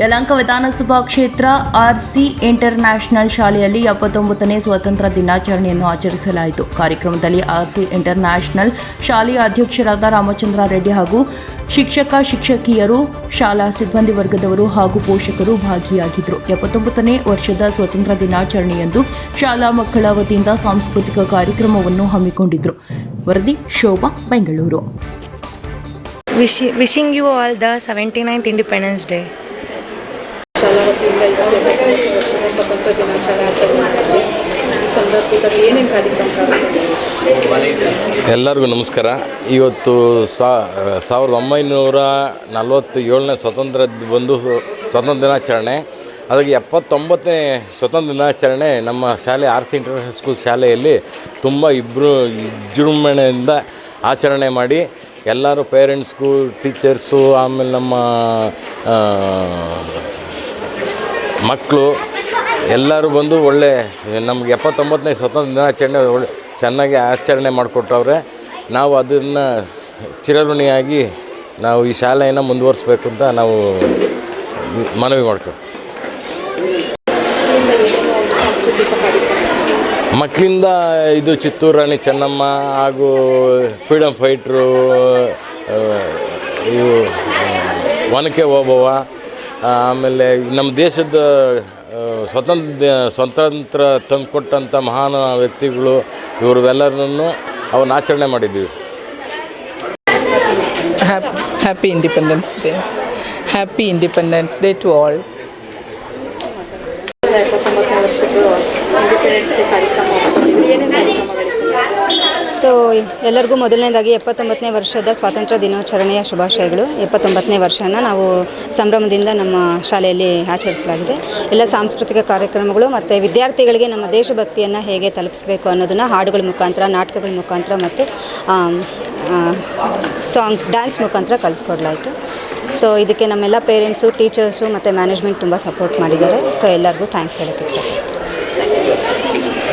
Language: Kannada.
ಯಲಹಂಕ ವಿಧಾನಸಭಾ ಕ್ಷೇತ್ರ ಆರ್ಸಿ ಇಂಟರ್ನ್ಯಾಷನಲ್ ಶಾಲೆಯಲ್ಲಿ ಎಪ್ಪತ್ತೊಂಬತ್ತನೇ ಸ್ವಾತಂತ್ರ್ಯ ದಿನಾಚರಣೆಯನ್ನು ಆಚರಿಸಲಾಯಿತು. ಕಾರ್ಯಕ್ರಮದಲ್ಲಿ ಆರ್ಸಿ ಇಂಟರ್ನ್ಯಾಷನಲ್ ಶಾಲೆಯ ಅಧ್ಯಕ್ಷರಾದ ರಾಮಚಂದ್ರ ರೆಡ್ಡಿ ಹಾಗೂ ಶಿಕ್ಷಕ, ಶಿಕ್ಷಕಿಯರು, ಶಾಲಾ ಸಿಬ್ಬಂದಿ ವರ್ಗದವರು ಹಾಗೂ ಪೋಷಕರು ಭಾಗಿಯಾಗಿದ್ದರು. ಎಪ್ಪತ್ತೊಂಬತ್ತನೇ ವರ್ಷದ ಸ್ವಾತಂತ್ರ್ಯ ದಿನಾಚರಣೆಯಂದು ಶಾಲಾ ಮಕ್ಕಳ ವತಿಯಿಂದ ಸಾಂಸ್ಕೃತಿಕ ಕಾರ್ಯಕ್ರಮವನ್ನು ಹಮ್ಮಿಕೊಂಡಿದ್ದರು ವರದಿ, Shobha, Bengaluru. Wish wishing you all the seventy ninth independence day ಎಲ್ಲರಿಗೂ ನಮಸ್ಕಾರ. ಇವತ್ತು ಸಾವಿರದ ಒಂಬೈನೂರ ನಲವತ್ತು ಏಳನೇ ಸ್ವತಂತ್ರ ಬಂದು ಸ್ವತಂತ್ರ ದಿನಾಚರಣೆ. ಅದಕ್ಕೆ ಎಪ್ಪತ್ತೊಂಬತ್ತನೇ ಸ್ವತಂತ್ರ ದಿನಾಚರಣೆ ನಮ್ಮ ಶಾಲೆ, ಆರ್ ಸಿ ಇಂಟರ್ನ್ಯಾಷನಲ್ ಸ್ಕೂಲ್ ಶಾಲೆಯಲ್ಲಿ ತುಂಬ ಇಬ್ಬರು ವಿಜೃಂಭಣೆಯಿಂದ ಆಚರಣೆ ಮಾಡಿ, ಎಲ್ಲರೂ ಪೇರೆಂಟ್ಸ್ಗೂ ಟೀಚರ್ಸು ಆಮೇಲೆ ನಮ್ಮ ಮಕ್ಕಳು ಎಲ್ಲರೂ ಬಂದು ಒಳ್ಳೆ, ನಮ್ಗೆ ಎಪ್ಪತ್ತೊಂಬತ್ತನೇ ಸ್ವತಂತ್ರ ದಿನಾಚರಣೆ ಒಳ್ಳೆ, ಚೆನ್ನಾಗಿ ಆಚರಣೆ ಮಾಡಿಕೊಟ್ಟವ್ರೆ ನಾವು ಅದನ್ನು ಚಿರಋಣಿಯಾಗಿ ನಾವು ಈ ಶಾಲೆಯನ್ನು ಮುಂದುವರಿಸ್ಬೇಕು ಅಂತ ನಾವು ಮನವಿ ಮಾಡ್ಕೊ ಮಕ್ಕಳಿಂದ ಇದು ಚಿತ್ತೂರು ರಾಣಿ ಚೆನ್ನಮ್ಮ ಹಾಗೂ ಫ್ರೀಡಮ್ ಫೈಟ್ರು ಇವು ಒನಕೆ ಓಬವ್ವ ಆಮೇಲೆ ನಮ್ಮ ದೇಶದ ಸ್ವತಂತ್ರ ಸ್ವತಂತ್ರ ತಂದುಕೊಟ್ಟಂಥ ಮಹಾನ್ ವ್ಯಕ್ತಿಗಳು ಇವ್ರವೆಲ್ಲರನ್ನು ಅವನ್ನ ಆಚರಣೆ ಮಾಡಿದ್ದೀವಿ. Happy independence day happy independence ಎಪ್ಪತ್ತೊಂಬತ್ತನೇ day to all so ಎಲ್ಲರಿಗೂ ಮೊದಲನೇದಾಗಿ ಎಪ್ಪತ್ತೊಂಬತ್ತನೇ ವರ್ಷದ ಸ್ವಾತಂತ್ರ್ಯ ದಿನಾಚರಣೆಯ ಶುಭಾಶಯಗಳು. ಎಪ್ಪತ್ತೊಂಬತ್ತನೇ ವರ್ಷನ ನಾವು ಸಂಭ್ರಮದಿಂದ ನಮ್ಮ ಶಾಲೆಯಲ್ಲಿ ಆಚರಿಸಲಾಗಿದೆ. ಎಲ್ಲ ಸಾಂಸ್ಕೃತಿಕ ಕಾರ್ಯಕ್ರಮಗಳು ಮತ್ತು ವಿದ್ಯಾರ್ಥಿಗಳಿಗೆ ನಮ್ಮ ದೇಶಭಕ್ತಿಯನ್ನು ಹೇಗೆ ತಲುಪಿಸಬೇಕು ಅನ್ನೋದನ್ನು ಹಾಡುಗಳ ಮುಖಾಂತರ, ನಾಟಕಗಳ ಮುಖಾಂತರ ಮತ್ತು ಸಾಂಗ್ಸ್, ಡ್ಯಾನ್ಸ್ ಮುಖಾಂತರ ಕಲಿಸ್ಕೊಡ್ಲಾಯಿತು. ಸೊ ಇದಕ್ಕೆ ನಮ್ಮೆಲ್ಲ ಪೇರೆಂಟ್ಸು, ಟೀಚರ್ಸು ಮತ್ತು ಮ್ಯಾನೇಜ್ಮೆಂಟ್ ತುಂಬ ಸಪೋರ್ಟ್ ಮಾಡಿದ್ದಾರೆ. ಸೊ ಎಲ್ಲರಿಗೂ ಥ್ಯಾಂಕ್ಸ್ ಹೇಳೋಕ್ಕೆ ಇಷ್ಟಪಡ್ತೀನಿ.